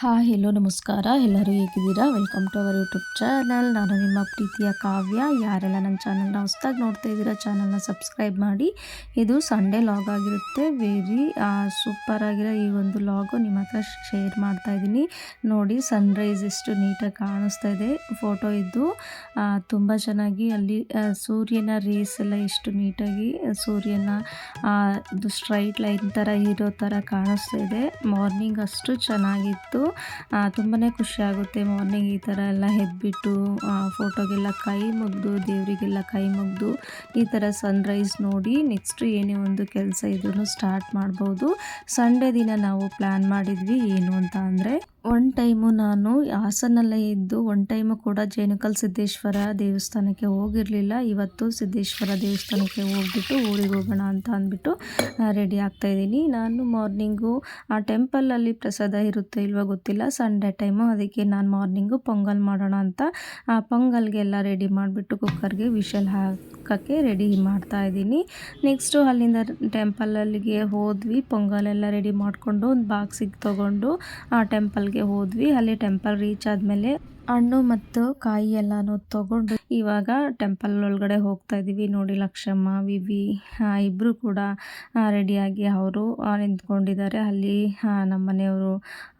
Hi hello ನಮಸ್ಕಾರ. ಎಲ್ಲರೂ ಹೇಗಿದ್ದೀರಾ? Welcome to our YouTube channel ನಾನು ನಿಮ್ಮ ಪ್ರೀತಿಯ ಕಾವ್ಯ. ಯಾರೆಲ್ಲ ನನ್ನ ಚಾನಲ್ನ ಹೊಸ್ದಾಗಿ ನೋಡ್ತಾ ಇದ್ದೀರಾ ಚಾನಲ್ನ ಸಬ್ಸ್ಕ್ರೈಬ್ ಮಾಡಿ. ಇದು ಸಂಡೇ ಲಾಗ್ ಆಗಿರುತ್ತೆ. ವೆರಿ ಸೂಪರ್ ಆಗಿರೋ ಈ ಒಂದು ಲಾಗು ನಿಮ್ಮ ಹತ್ರ ಶೇರ್ ಮಾಡ್ತಾ ಇದ್ದೀನಿ. ನೋಡಿ ಸನ್ರೈಸ್ ಎಷ್ಟು ನೀಟಾಗಿ ಕಾಣಿಸ್ತಾ ಇದೆ. ಫೋಟೋ ಇದ್ದು ತುಂಬ ಚೆನ್ನಾಗಿ ಅಲ್ಲಿ ಸೂರ್ಯನ ರೇಸ್ ಎಲ್ಲ ಎಷ್ಟು ನೀಟಾಗಿ ಸೂರ್ಯನ ಇದು ಸ್ಟ್ರೈಟ್ ಲೈನ್ ಥರ ಇರೋ ಥರ ಕಾಣಿಸ್ತಾ ಇದೆ. ಮಾರ್ನಿಂಗ್ ಅಷ್ಟು ಚೆನ್ನಾಗಿತ್ತು. ತುಂಬಾ ಖುಷಿ ಆಗುತ್ತೆ. ಮಾರ್ನಿಂಗ್ ಈ ಥರ ಎಲ್ಲ ಎದ್ಬಿಟ್ಟು ಫೋಟೋಗೆಲ್ಲ ಕೈ ಮುಗ್ದು, ದೇವರಿಗೆಲ್ಲ ಕೈ ಮುಗ್ದು, ಈ ಥರ ಸನ್ರೈಸ್ ನೋಡಿ ನೆಕ್ಸ್ಟ್ ಏನೇ ಒಂದು ಕೆಲಸ ಇದ್ರೂ ಸ್ಟಾರ್ಟ್ ಮಾಡ್ಬೋದು. ಸಂಡೇ ದಿನ ನಾವು ಪ್ಲ್ಯಾನ್ ಮಾಡಿದ್ವಿ ಏನು ಅಂತ ಅಂದರೆ ಒನ್ ಟೈಮು ನಾನು ಹಾಸನಲ್ಲೇ ಇದ್ದು ಒನ್ ಟೈಮು ಕೂಡ ಜೇನುಕಲ್ ಸಿದ್ದೇಶ್ವರ ದೇವಸ್ಥಾನಕ್ಕೆ ಹೋಗಿರಲಿಲ್ಲ. ಇವತ್ತು ಸಿದ್ದೇಶ್ವರ ದೇವಸ್ಥಾನಕ್ಕೆ ಹೋಗ್ಬಿಟ್ಟು ಊರಿಗೆ ಹೋಗೋಣ ಅಂತ ಅಂದ್ಬಿಟ್ಟು ರೆಡಿ ಆಗ್ತಾ ಇದ್ದೀನಿ. ನಾನು ಮಾರ್ನಿಂಗು ಆ ಟೆಂಪಲಲ್ಲಿ ಪ್ರಸಾದ ಇರುತ್ತೆ ಇಲ್ವೋ ಗೊತ್ತಿಲ್ಲ. ಸಂಡೇ ಟೈಮು ಅದಕ್ಕೆ ನಾನು ಮಾರ್ನಿಂಗು ಪೊಂಗಲ್ ಮಾಡೋಣ ಅಂತ, ಆ, ಪೊಂಗಲ್ಗೆಲ್ಲ ರೆಡಿ ಮಾಡಿಬಿಟ್ಟು ಕುಕ್ಕರ್ಗೆ ವಿಷಲ್ ಹಾಕೋಕ್ಕೆ ರೆಡಿ ಮಾಡ್ತಾ ಇದ್ದೀನಿ. ನೆಕ್ಸ್ಟು ಅಲ್ಲಿಂದ ಟೆಂಪಲಲ್ಲಿಗೆ ಹೋದ್ವಿ. ಪೊಂಗಲೆಲ್ಲ ರೆಡಿ ಮಾಡಿಕೊಂಡು ಒಂದು ಬಾಕ್ಸಿಗೆ ತೊಗೊಂಡು ಆ ಟೆಂಪಲ್ಗೆ ಹೋದ್ವಿ. ಅಲ್ಲಿ ಟೆಂಪಲ್ ರೀಚ್ ಆದಮೇಲೆ ಹಣ್ಣು ಮತ್ತು ಕಾಯಿ ಎಲ್ಲಾನು ತಗೊಂಡು ಇವಾಗ ಟೆಂಪಲ್ ಒಳಗಡೆ ಹೋಗ್ತಾ ಇದ್ದೀವಿ ನೋಡಿ ಲಕ್ಷಮ್ಮ, ವಿವಿ ಇಬ್ಬರು ಕೂಡ ರೆಡಿಯಾಗಿ ಅವರು ನಿಂತ್ಕೊಂಡಿದ್ದಾರೆ. ಅಲ್ಲಿ ನಮ್ಮ ಮನೆಯವರು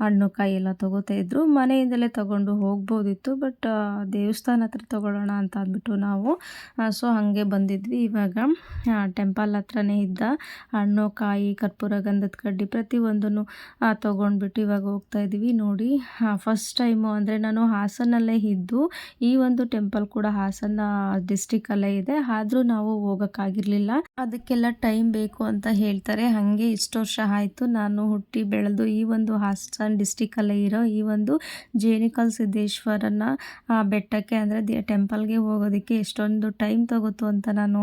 ಹಣ್ಣು, ಕಾಯಿ ಎಲ್ಲ ತಗೋತಾ ಇದ್ರು. ಮನೆಯಿಂದಲೇ ತಗೊಂಡು ಹೋಗ್ಬೋದಿತ್ತು ಬಟ್ ದೇವಸ್ಥಾನ ಹತ್ರ ತಗೊಳ್ಳೋಣ ಅಂತ ಅಂದ್ಬಿಟ್ಟು ನಾವು ಸೊ ಹಾಗೆ ಬಂದಿದ್ವಿ. ಇವಾಗ ಟೆಂಪಲ್ ಹತ್ರನೇ ಇದ್ದ ಹಣ್ಣು, ಕಾಯಿ, ಕರ್ಪೂರ, ಗಂಧದ ಕಡ್ಡಿ ಪ್ರತಿಯೊಂದನ್ನು ತೊಗೊಂಡ್ಬಿಟ್ಟು ಇವಾಗ ಹೋಗ್ತಾ ಇದ್ದೀವಿ ನೋಡಿ ಫಸ್ಟ್ ಟೈಮು ಅಂದರೆ ನಾನು ಹಾಸನಲ್ಲೇ ಇದ್ದು, ಈ ಒಂದು ಟೆಂಪಲ್ ಕೂಡ ಹಾಸನ ಡಿಸ್ಟಿಕಲ್ಲೇ ಇದೆ. ಆದರೂ ನಾವು ಹೋಗೋಕ್ಕಾಗಿರಲಿಲ್ಲ. ಅದಕ್ಕೆಲ್ಲ ಟೈಮ್ ಬೇಕು ಅಂತ ಹೇಳ್ತಾರೆ. ಹಾಗೆ ಇಷ್ಟು ವರ್ಷ ಆಯಿತು ನಾನು ಹುಟ್ಟಿ ಬೆಳೆದು ಈ ಒಂದು ಹಾಸನ ಡಿಸ್ಟಿಕಲ್ಲೇ ಇರೋ ಈ ಒಂದು ಜೇನಿಕಲ್ ಸಿದ್ದೇಶ್ವರನ ಬೆಟ್ಟಕ್ಕೆ ಅಂದರೆ ಟೆಂಪಲ್ಗೆ ಹೋಗೋದಕ್ಕೆ ಎಷ್ಟೊಂದು ಟೈಮ್ ತಗೋತು ಅಂತ ನಾನು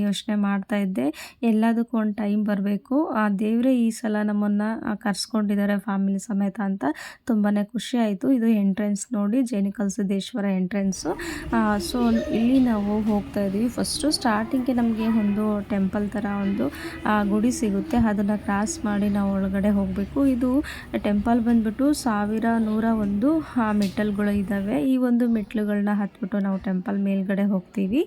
ಯೋಚನೆ ಮಾಡ್ತಾ ಇದ್ದೆ. ಎಲ್ಲದಕ್ಕೂ ಒಂದು ಟೈಮ್ ಬರಬೇಕು. ಆ, ದೇವರೇ ಈ ಸಲ ನಮ್ಮನ್ನು ಕರ್ಸ್ಕೊಂಡಿದ್ದಾರೆ ಫ್ಯಾಮಿಲಿ ಸಮೇತ ಅಂತ. ತುಂಬಾ ಖುಷಿ ಆಯಿತು. ಇದು ಎಂಟ್ರೆನ್ಸ್ ನೋಡಿ ಜೇನಿಕಲ್ ಸಿದ್ದೇಶ್ವರ ಎಂಟ್ರೆನ್ಸು ಸೊ ಇಲ್ಲಿ ನಾವು ಹೋಗ್ತಾ ಇದ್ದೀವಿ ಫಸ್ಟು ಸ್ಟಾರ್ಟಿಂಗ್ಗೆ ನಮಗೆ ಒಂದು ಟೆಂಪಲ್ ಥರ ಒಂದು ಗುಡಿ ಸಿಗುತ್ತೆ. ಅದನ್ನು ಕ್ರಾಸ್ ಮಾಡಿ ನಾವು ಒಳಗಡೆ ಹೋಗಬೇಕು. ಇದು ಟೆಂಪಲ್ ಬಂದ್ಬಿಟ್ಟು ಸಾವಿರ ನೂರ ಒಂದು ಮೆಟ್ಟಲುಗಳು ಇದ್ದಾವೆ ಈ ಒಂದು ಮೆಟ್ಲುಗಳನ್ನ ಹತ್ಬಿಟ್ಟು ನಾವು ಟೆಂಪಲ್ ಮೇಲ್ಗಡೆ ಹೋಗ್ತೀವಿ.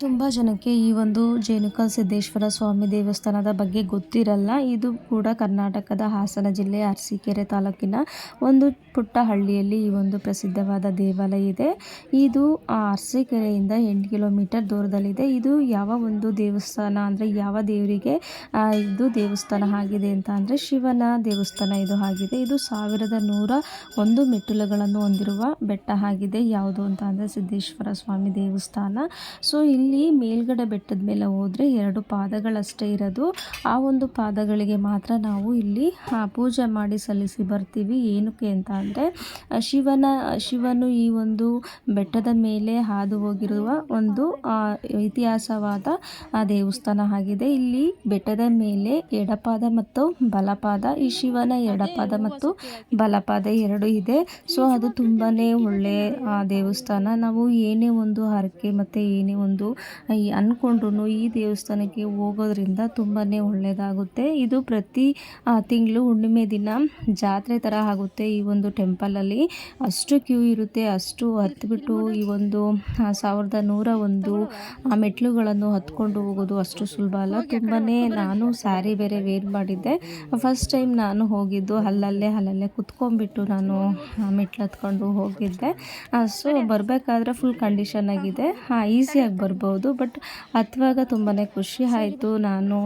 ತುಂಬ ಜನಕ್ಕೆ ಈ ಒಂದು ಜೇನುಕಲ್ ಸಿದ್ದೇಶ್ವರ ಸ್ವಾಮಿ ದೇವಸ್ಥಾನದ ಬಗ್ಗೆ ಗೊತ್ತಿರಲ್ಲ. ಇದು ಕೂಡ ಕರ್ನಾಟಕದ ಹಾಸನ ಜಿಲ್ಲೆ ಅರಸೀಕೆರೆ ತಾಲೂಕಿನ ಒಂದು ಪುಟ್ಟ ಹಳ್ಳಿಯಲ್ಲಿ ಈ ಒಂದು ಪ್ರಸಿದ್ಧವಾದ ದೇವಾಲಯ ಇದೆ. ಇದು ಅರಸೀಕೆರೆಯಿಂದ ಎಂಟು ಕಿಲೋಮೀಟರ್ ದೂರದಲ್ಲಿದೆ. ಇದು ಯಾವ ಒಂದು ದೇವಸ್ಥಾನ ಅಂದರೆ ಯಾವ ದೇವರಿಗೆ ಇದು ದೇವಸ್ಥಾನ ಆಗಿದೆ ಅಂತ ಅಂದರೆ ಶಿವನ ದೇವಸ್ಥಾನ ಇದು ಆಗಿದೆ. ಇದು ಸಾವಿರದ ನೂರ ಒಂದು ಮೆಟ್ಟಿಲುಗಳನ್ನು ಹೊಂದಿರುವ ಬೆಟ್ಟ ಆಗಿದೆ. ಯಾವುದು ಅಂತ ಅಂದರೆ ಸಿದ್ದೇಶ್ವರ ಸ್ವಾಮಿ ದೇವಸ್ಥಾನ. ಸೊ, ಇಲ್ಲಿ ಮೇಲ್ಗಡೆ ಬೆಟ್ಟದ ಮೇಲೆ ಹೋದರೆ ಎರಡು ಪಾದಗಳಷ್ಟೇ ಇರೋದು. ಆ ಒಂದು ಪಾದಗಳಿಗೆ ಮಾತ್ರ ನಾವು ಇಲ್ಲಿ ಪೂಜೆ ಮಾಡಿ ಸಲ್ಲಿಸಿ ಬರ್ತೀವಿ. ಏನಕ್ಕೆ ಅಂತ ಅಂದರೆ ಶಿವನ, ಶಿವನು ಈ ಒಂದು ಬೆಟ್ಟದ ಮೇಲೆ ಹಾದು ಹೋಗಿರುವ ಒಂದು ಇತಿಹಾಸವಾದ ದೇವಸ್ಥಾನ ಆಗಿದೆ. ಇಲ್ಲಿ ಬೆಟ್ಟದ ಮೇಲೆ ಎಡಪಾದ ಮತ್ತು ಬಲಪಾದ, ಈ ಶಿವನ ಎಡಪಾದ ಮತ್ತು ಬಲಪಾದ ಎರಡು ಇದೆ. ಸೊ, ಅದು ತುಂಬಾನೇ ಒಳ್ಳೆಯ ದೇವಸ್ಥಾನ. ನಾವು ಏನೇ ಒಂದು ಹರಕೆ ಮತ್ತು ಏನೇ ಒಂದು ಅಂದ್ಕೊಂಡ್ರು ಈ ದೇವಸ್ಥಾನಕ್ಕೆ ಹೋಗೋದ್ರಿಂದ ತುಂಬಾ ಒಳ್ಳೆಯದಾಗುತ್ತೆ ಇದು ಪ್ರತಿ ತಿಂಗಳು ಹುಣ್ಣಿಮೆ ದಿನ ಜಾತ್ರೆ ಥರ ಆಗುತ್ತೆ ಈ ಒಂದು ಟೆಂಪಲಲ್ಲಿ ಅಷ್ಟು ಕ್ಯೂ ಇರುತ್ತೆ, ಅಷ್ಟು ಹತ್ಬಿಟ್ಟು ಈ ಒಂದು ಸಾವಿರದ ನೂರ ಒಂದು, ಆ ಮೆಟ್ಲುಗಳನ್ನು ಹತ್ಕೊಂಡು ಹೋಗೋದು ಅಷ್ಟು ಸುಲಭ ಅಲ್ಲ. ತುಂಬಾ ನಾನು ಸ್ಯಾರಿ ಬೇರೆ ವೇರ್ ಮಾಡಿದ್ದೆ. ಫಸ್ಟ್ ಟೈಮ್ ನಾನು ಹೋಗಿದ್ದು, ಅಲ್ಲಲ್ಲೇ ಅಲ್ಲಲ್ಲೇ ಕುತ್ಕೊಂಡ್ಬಿಟ್ಟು ನಾನು ಮೆಟ್ಲು ಹತ್ಕೊಂಡು ಹೋಗಿದ್ದೆ. ಸೊ ಬರಬೇಕಾದ್ರೆ ಫುಲ್ ಕಂಡೀಷನ್ ಆಗಿದೆ. ಹಾಂ ಈಸಿಯಾಗಿ ಬರ್ಬೋದು. ಬಟ್ ಹತ್ತುವಾಗ ತುಂಬಾ ಖುಷಿ ಆಯಿತು. ನಾನು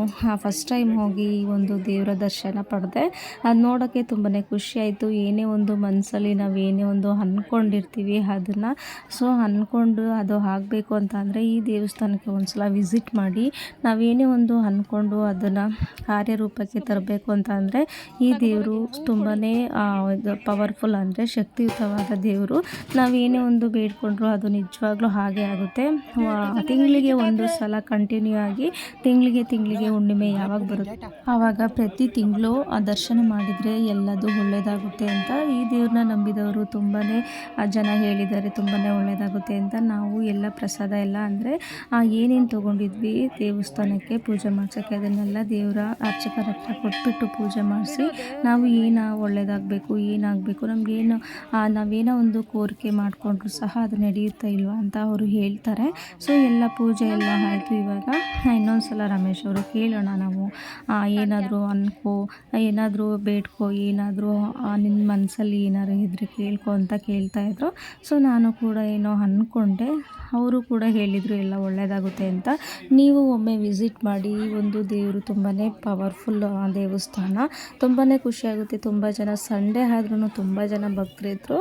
ಫಸ್ಟ್ ಟೈಮ್ ಹೋಗಿ ಒಂದು ದೇವರ ದರ್ಶನ ಪಡೆದೆ. ಅದು ನೋಡೋಕ್ಕೆ ತುಂಬಾ ಖುಷಿ ಆಯಿತು. ಏನೇ ಒಂದು ಮನಸ್ಸಲ್ಲಿ ನಾವು ಏನೇ ಒಂದು ಅಂದ್ಕೊಂಡಿರ್ತೀವಿ ಅದನ್ನು. ಸೊ ಅಂದ್ಕೊಂಡು ಅದು ಆಗಬೇಕು ಅಂತ ಅಂದರೆ ಈ ದೇವಸ್ಥಾನಕ್ಕೆ ಒಂದು ಸಲ ವಿಸಿಟ್ ಮಾಡಿ ನಾವೇನೇ ಒಂದು ಅಂದ್ಕೊಂಡು ಅದನ್ನು ಕಾರ್ಯರೂಪಕ್ಕೆ ತರಬೇಕು ಅಂತ ಅಂದರೆ ಈ ದೇವರು ತುಂಬಾ ಪವರ್ಫುಲ್ ಅಂದರೆ ಶಕ್ತಿಯುತವಾದ ದೇವರು. ನಾವೇನೇ ಒಂದು ಬೇಡ್ಕೊಂಡ್ರು ಅದು ನಿಜವಾಗ್ಲೂ ಹಾಗೆ ಆಗುತ್ತೆ. ತಿಂಗಳಿಗೆ ಒಂದು ಸಲ ಕಂಟಿನ್ಯೂ ಆಗಿ ತಿಂಗಳಿಗೆ ತಿಂಗಳಿಗೆ ಹುಣ್ಣಿಮೆ ಯಾವಾಗ ಬರುತ್ತೆ? ಆವಾಗ ಪ್ರತಿ ತಿಂಗಳು ದರ್ಶನ ಮಾಡಿದರೆ ಎಲ್ಲದು ಒಳ್ಳೆಯದಾಗುತ್ತೆ ಅಂತ ಈ ದೇವ್ರನ್ನ ನಂಬಿದವರು ತುಂಬಾ ಜನ ಹೇಳಿದ್ದಾರೆ ತುಂಬಾ ಒಳ್ಳೆಯದಾಗುತ್ತೆ ಅಂತ. ನಾವು ಎಲ್ಲ ಪ್ರಸಾದ ಎಲ್ಲ ಅಂದರೆ ಏನೇನು ತೊಗೊಂಡಿದ್ವಿ, ದೇವಸ್ಥಾನಕ್ಕೆ ಪೂಜೆ ಮಾಡ್ಸೋಕ್ಕೆ ಅದನ್ನೆಲ್ಲ ದೇವರ ಅರ್ಚಕರ ಹತ್ರ ಕೊಟ್ಬಿಟ್ಟು ಪೂಜೆ ಮಾಡಿಸಿ, ನಾವು ಏನು ಒಳ್ಳೆಯದಾಗಬೇಕು ಏನಾಗಬೇಕು, ನಮಗೇನು ನಾವೇನೋ ಒಂದು ಕೋರಿಕೆ ಮಾಡಿಕೊಂಡ್ರು ಸಹ ಅದು ನಡೆಯುತ್ತಾ ಇಲ್ವಾ ಅಂತ ಅವರು ಹೇಳ್ತಾರೆ. ಸೊ ಎಲ್ಲ ಪೂಜೆ ಎಲ್ಲ ಆಯಿತು ಇವಾಗ. ಇನ್ನೊಂದು ಸಲ ರಮೇಶ್ ಅವರು ಕೇಳೋಣ ನಾವು. ಏನಾದರೂ ಅನ್ಕೋ, ಏನಾದರೂ ಬೇಡ್ಕೋ, ಏನಾದರೂ ನಿನ್ನ ಮನಸ್ಸಲ್ಲಿ ಏನಾದ್ರು ಇದ್ದರೆ ಕೇಳ್ಕೊ ಅಂತ ಕೇಳ್ತಾಯಿದ್ರು ಸೊ ನಾನು ಕೂಡ ಏನೋ ಅಂದ್ಕೊಂಡೆ ಅವರು ಕೂಡ ಹೇಳಿದರು ಎಲ್ಲ ಒಳ್ಳೆಯದಾಗುತ್ತೆ ಅಂತ. ನೀವು ಒಮ್ಮೆ ವಿಸಿಟ್ ಮಾಡಿ, ಒಂದು ದೇವರು ತುಂಬಾ ಪವರ್ಫುಲ್ ದೇವಸ್ಥಾನ. ತುಂಬಾ ಖುಷಿಯಾಗುತ್ತೆ ತುಂಬ ಜನ ಸಂಡೇ ಆದ್ರೂ ತುಂಬ ಜನ ಭಕ್ತರಿದ್ದರು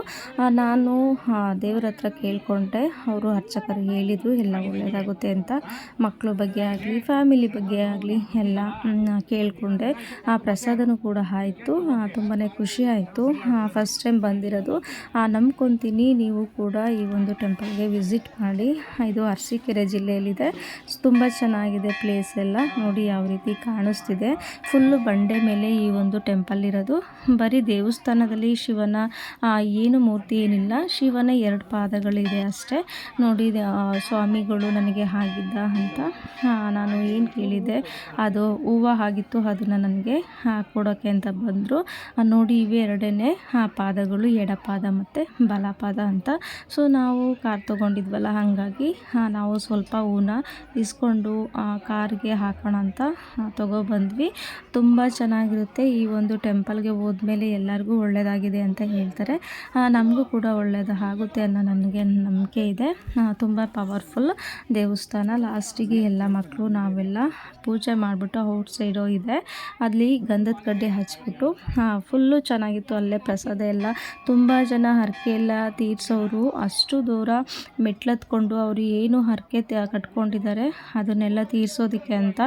ನಾನು ದೇವ್ರ ಹತ್ರ ಕೇಳಿಕೊಂಡೆ. ಅವರು ಅರ್ಚಕರು ಹೇಳಿದರು ಎಲ್ಲ ಒಳ್ಳೆಯದಾಗುತ್ತೆ ಅಂತ ಮಕ್ಕಳ ಬಗ್ಗೆ ಆಗಲಿ ಫ್ಯಾಮಿಲಿ ಬಗ್ಗೆ ಆಗಲಿ ಎಲ್ಲ ಕೇಳಿಕೊಂಡೆ. ಆ ಪ್ರಸಾದನೂ ಕೂಡ ಆಯಿತು. ತುಂಬಾ ಖುಷಿ ಆಯಿತು. ಫಸ್ಟ್ ಟೈಮ್ ಬಂದಿರೋದು. ನಂಬ್ಕೊತೀನಿ. ನೀವು ಕೂಡ ಈ ಒಂದು ಟೆಂಪಲ್ಗೆ ವಿಸಿಟ್ ಮಾಡಿ. ಇದು ಅರಸೀಕೆರೆ ಜಿಲ್ಲೆಯಲ್ಲಿದೆ. ತುಂಬ ಚೆನ್ನಾಗಿದೆ ಪ್ಲೇಸ್ ಎಲ್ಲ. ನೋಡಿ ಯಾವ ರೀತಿ ಕಾಣಿಸ್ತಿದೆ. ಫುಲ್ಲು ಬಂಡೆ ಮೇಲೆ ಈ ಒಂದು ಟೆಂಪಲ್ ಇರೋದು. ಬರೀ ದೇವಸ್ಥಾನದಲ್ಲಿ ಶಿವನ ಏನು ಮೂರ್ತಿ ಏನಿಲ್ಲ. ಶಿವನ ಎರಡು ಪಾದಗಳಿದೆ ಅಷ್ಟೇ. ನೋಡಿ ಸ್ವಾಮಿಗಳು ನನಗೆ ಆಗಿದ್ದ ಅಂತ ನಾನು ಏನು ಕೇಳಿದೆ, ಅದು ಹೂವು ಆಗಿತ್ತು, ಅದನ್ನು ನನಗೆ ಕೊಡೋಕ್ಕೆ ಅಂತ ಬಂದರು. ನೋಡಿ ಇವೆ ಎರಡನೇ ಪಾದಗಳು, ಎಡಪಾದ ಮತ್ತು ಬಲಪಾದ ಅಂತ. ಸೊ ನಾವು ಕಾರ್ ತೊಗೊಂಡಿದ್ವಲ್ಲ, ಹಾಗಾಗಿ ನಾವು ಸ್ವಲ್ಪ ಹೂನ ಇಸ್ಕೊಂಡು ಕಾರ್ಗೆ ಹಾಕೋಣ ಅಂತ ತೊಗೊಬಂದ್ವಿ ತುಂಬ ಚೆನ್ನಾಗಿರುತ್ತೆ, ಈ ಒಂದು ಟೆಂಪಲ್ಗೆ ಹೋದ್ಮೇಲೆ ಎಲ್ಲರಿಗೂ ಒಳ್ಳೆಯದಾಗಿದೆ ಅಂತ ಹೇಳ್ತಾರೆ. ನಮಗೂ ಕೂಡ ಒಳ್ಳೆಯದು ಆಗುತ್ತೆ ಅನ್ನೋ ನನಗೆ ನಂಬಿಕೆ ಇದೆ. ತುಂಬ ಪವರ್ಫುಲ್. ದೇವಸ್ಥಾನ. ಲಾಸ್ಟಿಗೆ ಎಲ್ಲ ಮಕ್ಕಳು ನಾವೆಲ್ಲ ಪೂಜೆ ಮಾಡಿಬಿಟ್ಟು ಔಟ್ ಸೈಡು ಇದೆ. ಅಲ್ಲಿ ಗಂಧದ ಕಡ್ಡಿ ಹಚ್ಬಿಟ್ಟು ಫುಲ್ಲು ಚೆನ್ನಾಗಿತ್ತು ಅಲ್ಲೇ ಪ್ರಸಾದ ಎಲ್ಲ. ತುಂಬ ಜನ ಹರಕೆ ಎಲ್ಲ ತೀರ್ಸೋರು. ಅಷ್ಟು ದೂರ ಮೆಟ್ಲತ್ಕೊಂಡು ಅವರು ಏನು ಹರಕೆ ಕಟ್ಕೊಂಡಿದ್ದಾರೆ, ಅದನ್ನೆಲ್ಲ ತೀರ್ಸೋದಕ್ಕೆ ಅಂತ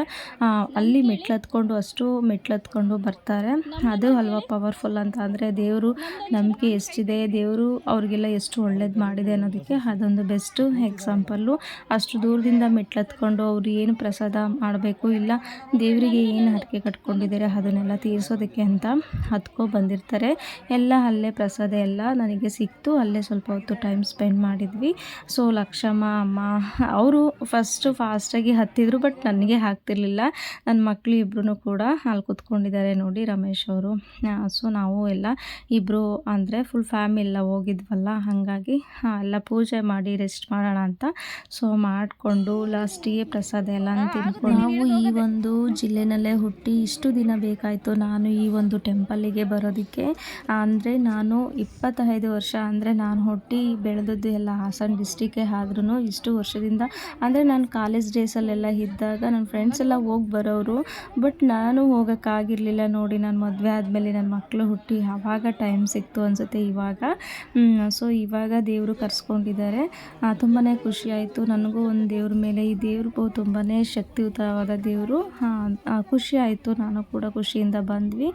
ಅಲ್ಲಿ ಮೆಟ್ಲತ್ಕೊಂಡು, ಅಷ್ಟು ಮೆಟ್ಲತ್ಕೊಂಡು ಬರ್ತಾರೆ. ಅದು ಅಲ್ವಾ ಪವರ್ಫುಲ್ ಅಂತ. ಅಂದರೆ ದೇವರು ನಂಬಿಕೆ ಎಷ್ಟಿದೆ, ದೇವರು ಅವ್ರಿಗೆಲ್ಲ ಎಷ್ಟು ಒಳ್ಳೇದು ಮಾಡಿದೆ ಅನ್ನೋದಕ್ಕೆ ಅದೊಂದು ಬೆಸ್ಟು ಎಕ್ಸಾಂಪಲ್ಲು. ಅಷ್ಟು ದೂರದಿಂದ ಮೆಟ್ಲತ್ಕೊಂಡು ಅವ್ರು ಏನು ಪ್ರಸಾದ ಮಾಡಬೇಕು ಇಲ್ಲ ದೇವರಿಗೆ ಏನು ಹರಕೆ ಕಟ್ಕೊಂಡಿದ್ದಾರೆ ಅದನ್ನೆಲ್ಲ ತೀರಿಸೋದಕ್ಕೆ ಅಂತ ಹತ್ಕೊ ಬಂದಿರ್ತಾರೆ. ಎಲ್ಲ ಅಲ್ಲೇ ಪ್ರಸಾದ ಎಲ್ಲ ನನಗೆ ಸಿಕ್ತು. ಅಲ್ಲೇ ಸ್ವಲ್ಪ ಹೊತ್ತು ಟೈಮ್ ಸ್ಪೆಂಡ್ ಮಾಡಿದ್ವಿ. ಸೊ ಲಕ್ಷಮ್ಮ, ಅಮ್ಮ, ಅವರು ಫಸ್ಟು ಫಾಸ್ಟಾಗಿ ಹತ್ತಿದ್ರು ಬಟ್ ನನಗೆ ಹಾಕ್ತಿರ್ಲಿಲ್ಲ ನನ್ನ ಮಕ್ಕಳು ಇಬ್ಬರೂ ಕೂಡ ಅಲ್ಲಿ ಕೂತ್ಕೊಂಡಿದ್ದಾರೆ ನೋಡಿ ರಮೇಶ್ ಅವರು. ಸೊ ನಾವು ಎಲ್ಲ ಇಬ್ಬರು ಅಂದರೆ ಫುಲ್ ಫ್ಯಾಮಿಲಿ ಹೋಗಿದ್ವಲ್ಲ, ಹಾಗಾಗಿ ಎಲ್ಲ ಪೂಜೆ ಮಾಡಿ ರೆಸ್ಟ್ ಮಾಡೋಣ ಅಂತ. ಸೊ ಮಾಡಿಕೊಂಡು ಲಾಸ್ಟಿಗೆ ಪ್ರಸಾದ ಎಲ್ಲ ತಿನ್ಕೊಂಡು ನಾವು ಈ ಒಂದು ಜಿಲ್ಲೆನಲ್ಲೇ ಹುಟ್ಟಿ ಇಷ್ಟು ದಿನ ಬೇಕಾಯಿತು ನಾನು ಈ ಒಂದು ಟೆಂಪಲ್ಲಿಗೆ ಬರೋದಕ್ಕೆ. ಅಂದರೆ ನಾನು ಇಪ್ಪತ್ತೈದು ವರ್ಷ ಅಂದರೆ ನಾನು ಹುಟ್ಟಿ ಬೆಳೆದದ್ದು ಎಲ್ಲ ಹಾಸನ ಡಿಸ್ಟಿಕ್ಕೇ ಆದ್ರೂ ಇಷ್ಟು ವರ್ಷದಿಂದ. ಅಂದರೆ ನಾನು ಕಾಲೇಜ್ ಡೇಸಲ್ಲೆಲ್ಲ ಇದ್ದಾಗ ನನ್ನ ಫ್ರೆಂಡ್ಸ್ ಎಲ್ಲ ಹೋಗಿ ಬರೋರು ಬಟ್ ನಾನು ಹೋಗೋಕ್ಕಾಗಿರಲಿಲ್ಲ ನೋಡಿ ನಾನು ಮದುವೆ ಆದಮೇಲೆ ನನ್ನ ಮಕ್ಕಳು ಹುಟ್ಟಿ ಆವಾಗ ಟೈಮ್ ಸಿಕ್ತು ಅನಿಸುತ್ತೆ ಇವಾಗ. ಸೊ ಇವಾಗ ದೇವರು ಕರ್ಸ್ಕೊಂಡಿದ್ದಾರೆ. ತುಂಬಾ ಖುಷಿಯಾಯಿತು ನನಗೂ ಒಂದು ದೇವ್ರ ಮೇಲೆ, ಈ ದೇವ್ರಿಗೂ ತುಂಬಾ ಶಕ್ತಿಯುತವಾದ ದೇವರು. ಖುಷಿ ಆಯಿತು. ನಾನು ಕೂಡ ಖುಷಿಯಿಂದ ಬಂದ್ವಿ.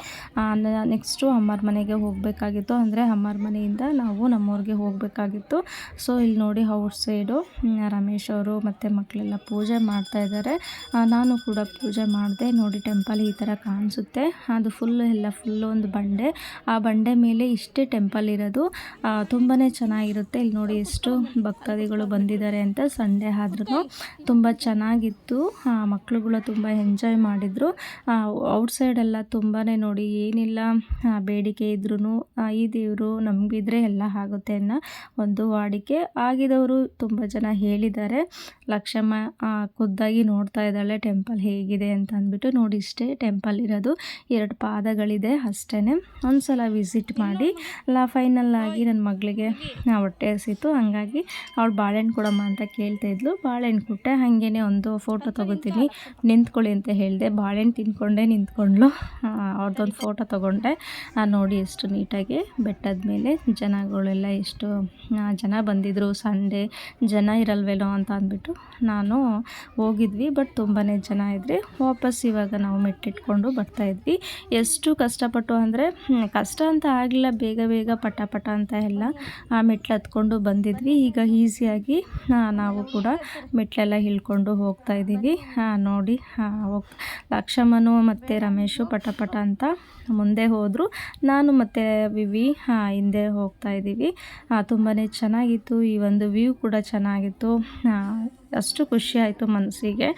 ನೆಕ್ಸ್ಟು ಅಮ್ಮರ ಮನೆಗೆ ಹೋಗಬೇಕಾಗಿತ್ತು. ಅಂದರೆ ಅಮ್ಮರ ಮನೆಯಿಂದ ನಾವು ನಮ್ಮೂರಿಗೆ ಹೋಗಬೇಕಾಗಿತ್ತು. ಸೊ ಇಲ್ಲಿ ನೋಡಿ ಔಟ್ ಸೈಡು ರಮೇಶ್ ಅವರು ಮತ್ತು ಮಕ್ಕಳೆಲ್ಲ ಪೂಜೆ ಮಾಡ್ತಾ ಇದ್ದಾರೆ. ನಾನು ಕೂಡ ಪೂಜೆ ಮಾಡಿದೆ. ನೋಡಿ ಟೆಂಪಲ್ ಈ ಥರ ಕಾಣಿಸುತ್ತೆ. ಅದು ಫುಲ್ ಎಲ್ಲ ಫುಲ್ಲು ಒಂದು ಬಂಡೆ. ಆ ಬಂಡೆ ಮೇಲೆ ಇಷ್ಟೇ ಟೆಂಪಲ್ ಇರೋದು. ತುಂಬಾ ಚೆನ್ನಾಗಿರುತ್ತೆ. ಇಲ್ಲಿ ನೋಡಿ ಎಷ್ಟು ಭಕ್ತಾದಿಗಳು ಬಂದಿದ್ದಾರೆ ಅಂತ ಸಂಡೇ ಆದ್ರೂ ತುಂಬ ಚೆನ್ನಾಗಿತ್ತು. ಮಕ್ಕಳುಗಳು ತುಂಬ ಎಂಜಾಯ್ ಮಾಡಿದರು. ಔಟ್ಸೈಡೆಲ್ಲ ತುಂಬಾ ನೋಡಿ ಏನಿಲ್ಲ ಬೇಡಿಕೆ ಇದ್ರೂ ಈ ದೇವರು ನಮಗಿದ್ರೆ ಎಲ್ಲ ಆಗುತ್ತೆ ಅನ್ನೋ ಒಂದು ವಾಡಿಕೆ ಆಗಿದವರು ತುಂಬ ಜನ ಹೇಳಿದ್ದಾರೆ. ಲಕ್ಷಮ್ಮ ಖುದ್ದಾಗಿ ನೋಡ್ತಾ ಇದ್ದಾಳೆ ಟೆಂಪಲ್ ಹೇಗಿದೆ ಅಂತ ಅಂದ್ಬಿಟ್ಟು ನೋಡಿ ಇಷ್ಟೇ ಟೆಂಪಲ್ ಇರೋದು. ಎರಡು ಪಾದಗಳಿದೆ ಅಷ್ಟೇ ಒಂದು ಸಲ ವಿಸಿಟ್ ಮಾಡಿ. ಅಲ್ಲ ಫೈನಲ್ ಆಗಿ ನನ್ನ ಮಗಳಿಗೆ ಹೊಟ್ಟೆ ಹಸಿತು. ಹಾಗಾಗಿ ಅವಳು ಬಾಳೆಹಣ್ಣು ಕೊಡಮ್ಮ ಅಂತ ಕೇಳ್ತಾ ಇದ್ಲು ಬಾಳೆಹಣ್ಣು ಕೊಟ್ಟೆ ಹಾಗೇ ಒಂದು ಫೋಟೋ ತೊಗೋತೀನಿ. ನಿಂತ್ಕೊಳ್ಳಿ ಅಂತ ಹೇಳಿದೆ. ಬಾಳೆಹಣ್ಣು ತಿನ್ಕೊಂಡೆ ನಿಂತ್ಕೊಂಡ್ಲು. ಅವ್ರದ್ದೊಂದು ಫೋಟೋ ತೊಗೊಂಡೆ. ನೋಡಿ ಎಷ್ಟು ನೀಟಾಗಿ ಬೆಟ್ಟದ ಮೇಲೆ ಜನಗಳೆಲ್ಲ ಎಷ್ಟು ಜನ ಬಂದಿದ್ದರು ಸಂಡೇ ಜನ ಇರಲ್ವೇನೋ ಅಂತ ಅಂದ್ಬಿಟ್ಟು ನಾನು ಹೋಗಿದ್ವಿ. ಬಟ್ ತುಂಬಾ ಜನ ಇದ್ರಿ. ವಾಪಸ್ ಇವಾಗ ನಾವು ಮೆಟ್ಟಿಟ್ಕೊಂಡು ಬರ್ತಾಯಿದ್ವಿ ಎಷ್ಟು ಕಷ್ಟಪಟ್ಟು ಅಂದರೆ ಕಷ್ಟ ಅಂತ ಆಗಲಿಲ್ಲ. ಬೇಗ ಬೇಗ ಪಟ ಪಟ ಅಂತ ಎಲ್ಲ ಮೆಟ್ಲು ಹತ್ಕೊಂಡು ಬಂದಿದ್ವಿ. ಈಗ ಈಸಿಯಾಗಿ ನಾವು ಕೂಡ ಮೆಟ್ಲೆಲ್ಲ ಹಿಳ್ಕೊಂಡು ಹೋಗ್ತಾ ಇದ್ದೀವಿ. ನೋಡಿ. ಹಾಂ ಹೋಗ್ ಲಕ್ಷಮ್ಮನು ಮತ್ತು ರಮೇಶು ಪಟ ಪಟ ಅಂತ ಮುಂದೆ ಹೋದರು. ನಾನು ಮತ್ತು ವಿವಿ, ಹಾಂ, ಹಿಂದೆ ಹೋಗ್ತಾ ಇದ್ದೀವಿ. ತುಂಬಾ ಚೆನ್ನಾಗಿತ್ತು. ಈ ಒಂದು ವ್ಯೂ ಕೂಡ ಚೆನ್ನಾಗಿತ್ತು. ಅಷ್ಟು ಖುಷಿ ಆಯಿತು ಮನಸ್ಸಿಗೆ.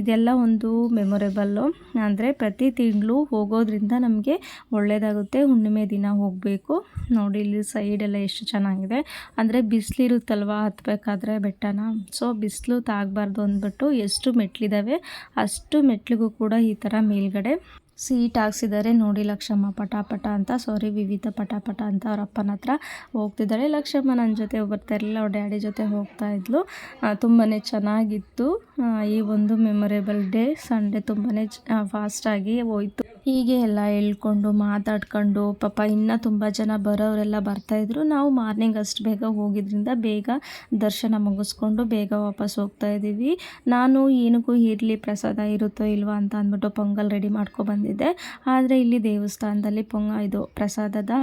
ಇದೆಲ್ಲ ಒಂದು ಮೆಮೊರೇಬಲ್ಲು ಅಂದರೆ ಪ್ರತಿ ತಿಂಗಳು ಹೋಗೋದ್ರಿಂದ ನಮಗೆ ಒಳ್ಳೆಯದಾಗುತ್ತೆ ಹುಣ್ಣಿಮೆ ದಿನ ಹೋಗಬೇಕು. ನೋಡಿ, ಇಲ್ಲಿ ಸೈಡೆಲ್ಲ ಎಷ್ಟು ಚೆನ್ನಾಗಿದೆ. ಅಂದರೆ ಬಿಸಿಲಿರುತ್ತಲ್ವ ಹತ್ತಬೇಕಾದ್ರೆ ಬೆಟ್ಟನ? ಸೊ ಬಿಸಿಲು ತಾಗಬಾರ್ದು ಅಂದ್ಬಿಟ್ಟು ಎಷ್ಟು ಮೆಟ್ಲಿದ್ದಾವೆ ಅಷ್ಟು ಮೆಟ್ಲಿಗೂ ಕೂಡ ಈ ಥರ ಮೇಲ್ಗಡೆ ಸೀಟ್ ಹಾಕ್ಸಿದ್ದಾರೆ. ನೋಡಿ ಲಕ್ಷಮ್ಮ ಪಟಾಪಟ ಅಂತ. ಸಾರಿ ವಿವಿಧ ಪಟಾಪಟ ಅಂತ ಅವ್ರ ಅಪ್ಪನ ಹತ್ರ ಹೋಗ್ತಿದ್ದಾಳೆ. ಲಕ್ಷಮ್ಮ ನನ್ನ ಜೊತೆ ಬರ್ತಾ ಇರಲಿಲ್ಲ. ಅವ್ರ ಡ್ಯಾಡಿ ಜೊತೆ ಹೋಗ್ತಾ ಇದ್ಲು. ತುಂಬಾ ಚೆನ್ನಾಗಿತ್ತು. ಈ ಒಂದು ಮೆಮೊರೇಬಲ್ ಡೇ ಸಂಡೇ ತುಂಬಾ ಫಾಸ್ಟಾಗಿ ಹೋಯ್ತು. ಹೀಗೆ ಎಲ್ಲ ಹೇಳ್ಕೊಂಡು ಮಾತಾಡ್ಕೊಂಡು ಪಾಪ ಇನ್ನೂ ತುಂಬ ಜನ ಬರೋರೆಲ್ಲ ಬರ್ತಾಯಿದ್ರು ನಾವು ಮಾರ್ನಿಂಗ್ ಅಷ್ಟು ಬೇಗ ಹೋಗಿದ್ರಿಂದ ಬೇಗ ದರ್ಶನ ಮುಗಿಸ್ಕೊಂಡು ಬೇಗ ವಾಪಸ್ ಹೋಗ್ತಾ ಇದ್ದೀವಿ. ನಾನು ಏನಕ್ಕೂ ಇರಲಿ ಪ್ರಸಾದ ಇರುತ್ತೋ ಇಲ್ವಾ ಅಂತ ಅಂದ್ಬಿಟ್ಟು ಪೊಂಗಲ್ ರೆಡಿ ಮಾಡ್ಕೊ ಬಂದಿದ್ದೆ ಆದರೆ ಇಲ್ಲಿ ದೇವಸ್ಥಾನದಲ್ಲಿ ಪೊಂಗ ಇದು ಪ್ರಸಾದದ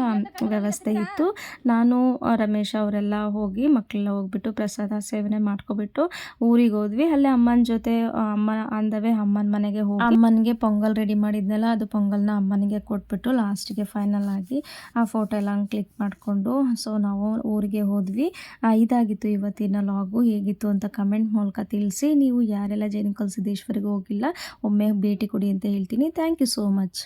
ವ್ಯವಸ್ಥೆ ಇತ್ತು. ನಾನು ರಮೇಶ್ ಅವರೆಲ್ಲ ಹೋಗಿ ಮಕ್ಕಳೆಲ್ಲ ಹೋಗ್ಬಿಟ್ಟು ಪ್ರಸಾದ ಸೇವನೆ ಮಾಡ್ಕೊಬಿಟ್ಟು ಊರಿಗೆ ಹೋದ್ವಿ. ಅಲ್ಲೇ ಅಮ್ಮನ ಜೊತೆ ಅಮ್ಮ ಅಂದವೇ ಅಮ್ಮನ ಮನೆಗೆ ಹೋಗಿ ಅಮ್ಮನಿಗೆ ಪೊಂಗಲ್ ರೆಡಿ ಮಾಡಿದ್ನಲ್ಲ, ಅದು ಪೊಂಗಲ್ನ ಅಮ್ಮನಿಗೆ ಕೊಟ್ಬಿಟ್ಟು ಲಾಸ್ಟಿಗೆ ಫೈನಲ್ ಆಗಿ ಆ ಫೋಟೋ ಎಲ್ಲ ಕ್ಲಿಕ್ ಮಾಡಿಕೊಂಡು ಸೊ ನಾವು ಊರಿಗೆ ಹೋದ್ವಿ. ಇದಾಗಿತ್ತು ಇವತ್ತಿನ ಲಾಗು ಹೇಗಿತ್ತು ಅಂತ ಕಮೆಂಟ್ ಮೂಲಕ ತಿಳಿಸಿ. ನೀವು ಯಾರೆಲ್ಲ ಜೈನ ಸಿದ್ದೇಶ್ವರಿಗೆ ಹೋಗಿಲ್ಲ, ಒಮ್ಮೆ ಭೇಟಿ ಕೊಡಿ ಅಂತ ಹೇಳ್ತೀನಿ. Thank you so much